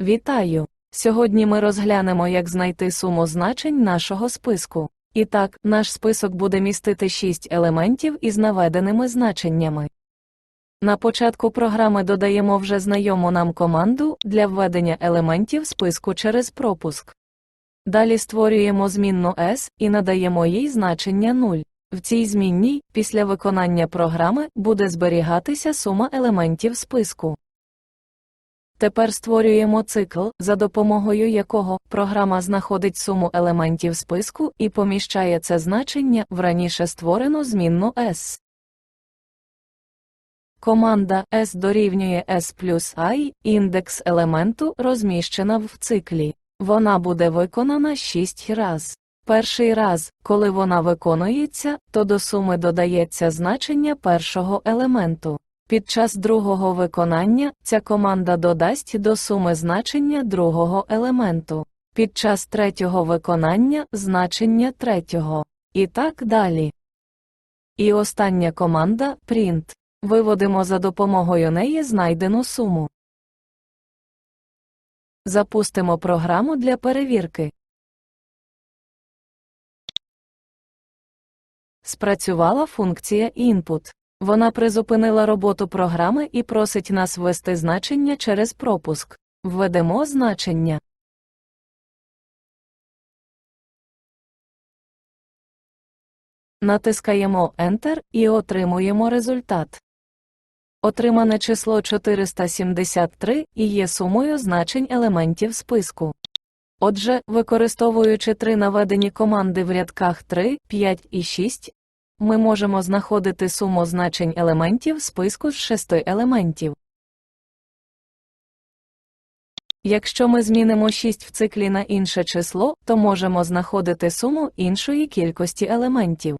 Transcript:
Вітаю! Сьогодні ми розглянемо, як знайти суму значень нашого списку. І так, наш список буде містити 6 елементів із наведеними значеннями. На початку програми додаємо вже знайому нам команду для введення елементів списку через пропуск. Далі створюємо змінну S і надаємо їй значення 0. В цій змінній, після виконання програми, буде зберігатися сума елементів списку. Тепер створюємо цикл, за допомогою якого програма знаходить суму елементів списку і поміщає це значення в раніше створену змінну S. Команда S дорівнює S плюс I, індекс елементу розміщена в циклі. Вона буде виконана 6 раз. Перший раз, коли вона виконується, то до суми додається значення першого елементу. Під час другого виконання ця команда додасть до суми значення другого елементу. Під час третього виконання значення третього. І так далі. І остання команда print. Виводимо за допомогою неї знайдену суму. Запустимо програму для перевірки. Спрацювала функція input. Вона призупинила роботу програми і просить нас ввести значення через пропуск. Введемо значення. Натискаємо Enter і отримуємо результат. Отримане число 473 і є сумою значень елементів списку. Отже, використовуючи три наведені команди в рядках 3, 5 і 6, ми можемо знаходити суму значень елементів списку з шести елементів. Якщо ми змінимо 6 в циклі на інше число, то можемо знаходити суму іншої кількості елементів.